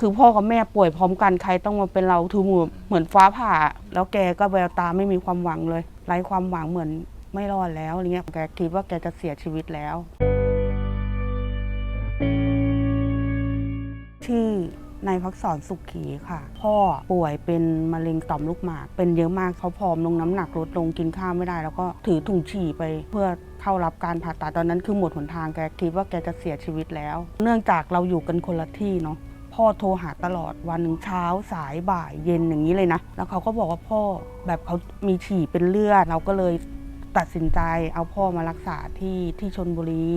คือพ่อกับแม่ป่วยพร้อมกันใครต้องมาเป็นเราถือมือเหมือนฟ้าผ่า แล้วแกก็แววตาไม่มีความหวังเลยไร้ความหวังเหมือนไม่รอดแล้วอะไรเงี้ยแกคิดว่าแกจะเสียชีวิตแล้ว ชื่อนายพักษรสุขีค่ะ พ่อป่วยเป็นมะเร็งต่อมลูกหมาก เป็นเยอะมากเขาผอมลงน้ำหนักลดลงกินข้าวไม่ได้ แล้วก็ถือถุงฉี่ไปเพื่อเข้ารับการผ่าตัดตอนนั้นคือหมดหนทางแกคิดว่าแกจะเสียชีวิตแล้ว เนื่องจากเราอยู่กันคนละที่เนาะ พ่อโทรหาตลอดวันหนึ่งเช้าสายบ่ายเย็นอย่างนี้เลยนะ แล้วเขาก็บอกว่าพ่อแบบเขามีฉี่เป็นเลือด เราก็เลยตัดสินใจเอาพ่อมารักษาที่ที่ชนบุรี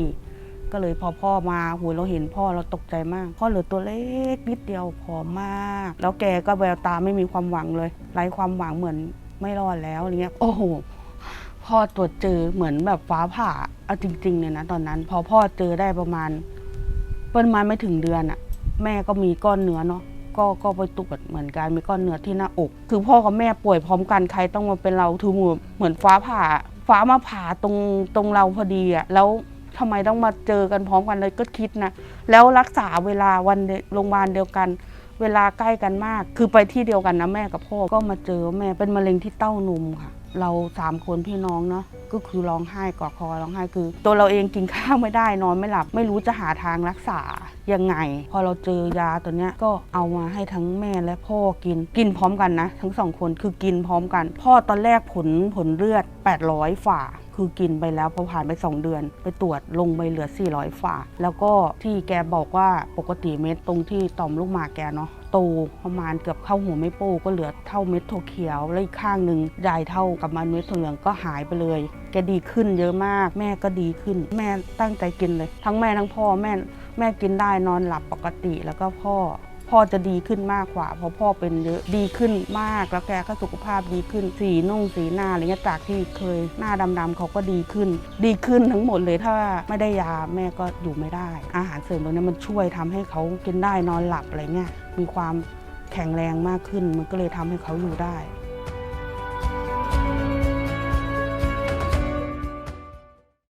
ก็เลยพอพ่อมาหยเราเห็นพ่อเราตกใจมาก พ่อเหลือตัวเล็กนิดเดียวผอมมาก แล้วแกก็แววตาไม่มีความหวังเลยไร้ความหวังเหมือนไม่รอดแล้วอะไรเงี้ย โอ้โหพ่อตรวจเจอเหมือนแบบฟ้าผ่าเอาจริงๆเลยนะตอนนั้น พอพ่อเจอได้ประมาณประมาณไม่ถึงเดือนอะ แม่ก็มีก้อนเนื้อเนาะก็ก็ไปตรวจเหมือนกันมีก้อนเนื้อที่หน้าอก คือพ่อกับแม่ป่วยพร้อมกันใครต้องมาเป็นเราถือมือเหมือนฟ้าผ่า ฟ้ามาผ่าตรงตรงเราพอดีอะแล้วทำไมต้องมาเจอกันพร้อมกันเลยก็คิดนะแล้วรักษาเวลาวันโรงพยาบาลเดียวกัน เวลาใกล้กันมาก คือไปที่เดียวกันนะแม่กับพ่อก็มาเจอแม่เป็นมะเร็งที่เต้านมค่ะ เราสามคนพี่น้องเนาะ ก็คือร้องไห้กอดคอร้องไห้คือ ตัวเราเองกินข้าวไม่ได้นอนไม่หลับ ไม่รู้จะหาทางรักษายังไง พอเราเจอยาตัวเนี้ยก็เอามาให้ทั้งแม่และพ่อกินกินพร้อมกันนะ ทั้งสองคนคือกินพร้อมกัน พ่อตอนแรกผลผลเลือด 800 ฝ่า คือกินไปแล้วพอผ่านไป 2 เดือน ไปตรวจลงไปเหลือ 400 ฝ่า แล้วก็ที่แกบอกว่าปกติเม็ดตรงที่ต่อมลูกหมากแกเนาะ โตประมาณเกือบเข้าหัวไม่โป้ก็เหลือเท่าเม็ดถั่วเขียวและอีกข้างหนึ่งใหญ่เท่ากับมันเม็ดถั่วเหลืองก็หายไปเลย แกดีขึ้นเยอะมาก แม่ก็ดีขึ้น แม่ตั้งใจกินเลย ทั้งแม่ทั้งพ่อแม่แม่กินได้นอนหลับปกติแล้วก็พ่อ พ่อจะดีขึ้นมากกว่าเพราะพ่อเป็นเยอะดีขึ้นมากแล้วแกก็สุขภาพดีขึ้นสีนุ่งสีหน้าอะไรเงี้ยจากที่เคยหน้าดำๆเขาก็ดีขึ้น ดีขึ้นทั้งหมดเลยถ้าไม่ได้ยาแม่ก็อยู่ไม่ได้ อาหารเสริมตรงนี้มันช่วยทำให้เขากินได้นอนหลับอะไรเงี้ยมีความแข็งแรงมากขึ้นมันก็เลยทำให้เขาอยู่ได้